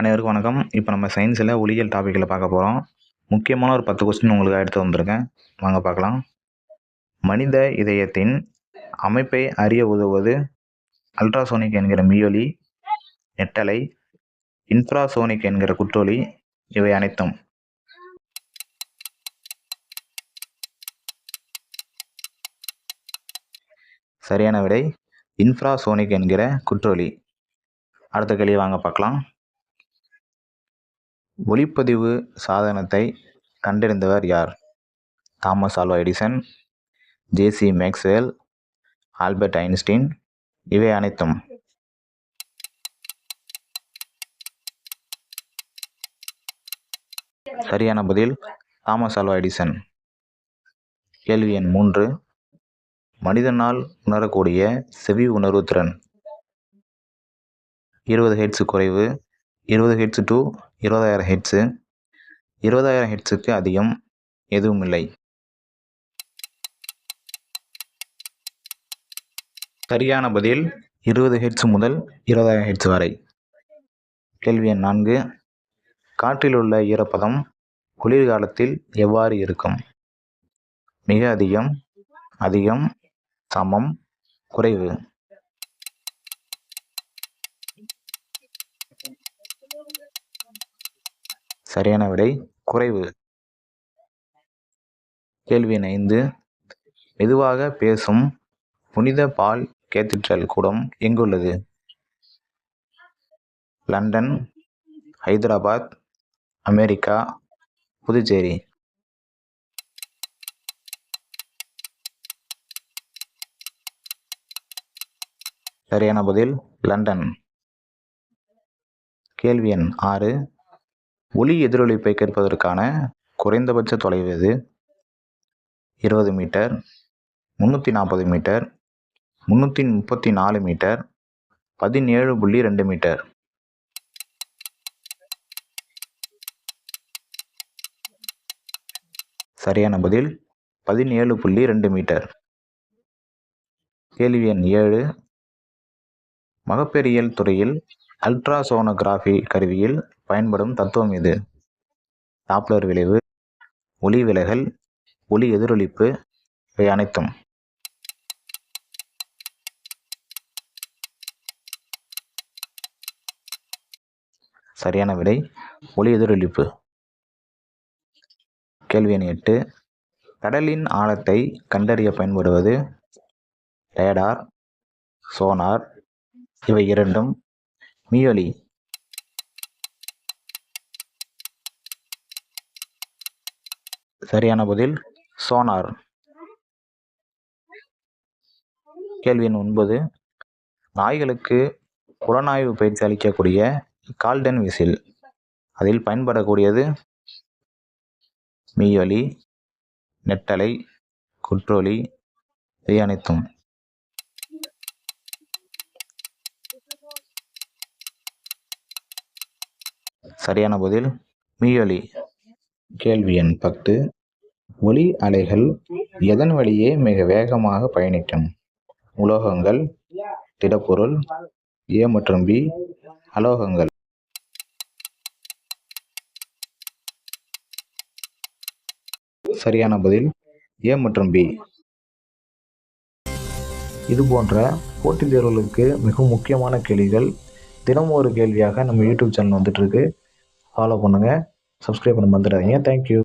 அனைவருக்கும் வணக்கம். இப்போ நம்ம சயின்ஸில் ஒளியியல் டாப்பிக்கில் பார்க்க போகிறோம் முக்கியமான ஒரு பத்து கொஸ்டின் உங்களுக்கு எடுத்து வந்திருக்கேன். வாங்க பார்க்கலாம். மனித இதயத்தின் அமைப்பை அறிய உதவுவது அல்ட்ராசோனிக் என்கிற மீயொலி நெட்டலை இன்ஃப்ராசோனிக் என்கிற குற்றொலி இவை அனைத்தும். சரியான விடை இன்ஃப்ராசோனிக் என்கிற குற்றொலி. அடுத்த கேள்வி வாங்க பார்க்கலாம். ஒளிப்பதிவு சாதனத்தை கண்டறிந்தவர் யார்? Thomas Alva Edison JC Maxwell Albert Einstein இவை அனைத்தும். சரியான பதில் தாமஸ் ஆல்வா எடிசன். கேள்வி எண் மூன்று. மனிதனால் உணரக்கூடிய செவி உணர்வு திறன். இருபது ஹெட்ஸ் குறைவு. இருபது ஹெட்ஸு டு இருபதாயிரம் ஹெட்ஸு இருபதாயிரம் ஹெட்ஸுக்கு அதிகம் எதுவும் இல்லை. சரியான பதில் இருபது ஹெட்ஸ் முதல் இருபதாயிரம் ஹெட்ஸ் வரை. கேள்வி எண் நான்கு. காற்றில் உள்ள ஈரப்பதம் குளிர்காலத்தில் எவ்வாறு இருக்கும்? மிக அதிகம் அதிகம் சமம் குறைவு. சரியான விடை குறைவு. கேள்வி ஐந்து. மெதுவாக பேசும் புனித பால் கேத்திட்ரல் கூடம் எங்குள்ளது? London Hyderabad America Puducherry. சரியான பதில் லண்டன். கேள்வி எண் ஆறு. ஒளி எதிரொலிப்பை கேட்பதற்கான குறைந்தபட்ச தொலைவு எது? இருபது மீட்டர் முந்நூற்றி நாற்பது மீட்டர் முந்நூற்றி முப்பத்தி நாலு மீட்டர் பதினேழு புள்ளி ரெண்டு மீட்டர். சரியான பதில் பதினேழு புள்ளி ரெண்டு மீட்டர். கேள்வி எண் ஏழு. மகப்பேறியல் துறையில் அல்ட்ராசோனோகிராஃபி கருவியில் பயன்படும் தத்துவம் இது. டாப்ளர் விளைவு ஒளி விலகல் ஒளி எதிரொலிப்பு இவை அனைத்தும். சரியான விடை ஒளி எதிரொலிப்பு. கேள்வி எண் எட்டு கடலின் ஆழத்தை கண்டறிய பயன்படுவது ரேடார் சோனார் இவை இரண்டும் மீயொலி. சரியான பதில் சோனார். கேள்வி எண் ஒன்பது. நாய்களுக்கு புலனாய்வு பயிற்சி அளிக்கக்கூடிய கால்டன் விசில். அதில் பயன்படக்கூடியது மீயொலி நெட்டலை குற்றொலி இவை அனைத்தும். சரியான பதில் மீயொலி கேள்வி எண் பத்து. ஒளி அலைகள் எதன் வழியே மிக வேகமாக பயணிக்கும்? உலோகங்கள் திடப்பொருள் ஏ மற்றும் பி அலோகங்கள். சரியான பதில் ஏ மற்றும் பி. இது போன்ற போட்டித் தேர்வுகளுக்கு மிகவும் முக்கியமான கேள்விகள் தினமும் ஒரு கேள்வியாக நம்ம யூடியூப் சேனல் வந்துட்டுருக்கு ஃபாலோ பண்ணுங்கள் சப்ஸ்கிரைப் பண்ண மறந்துடாதீங்க. Thank you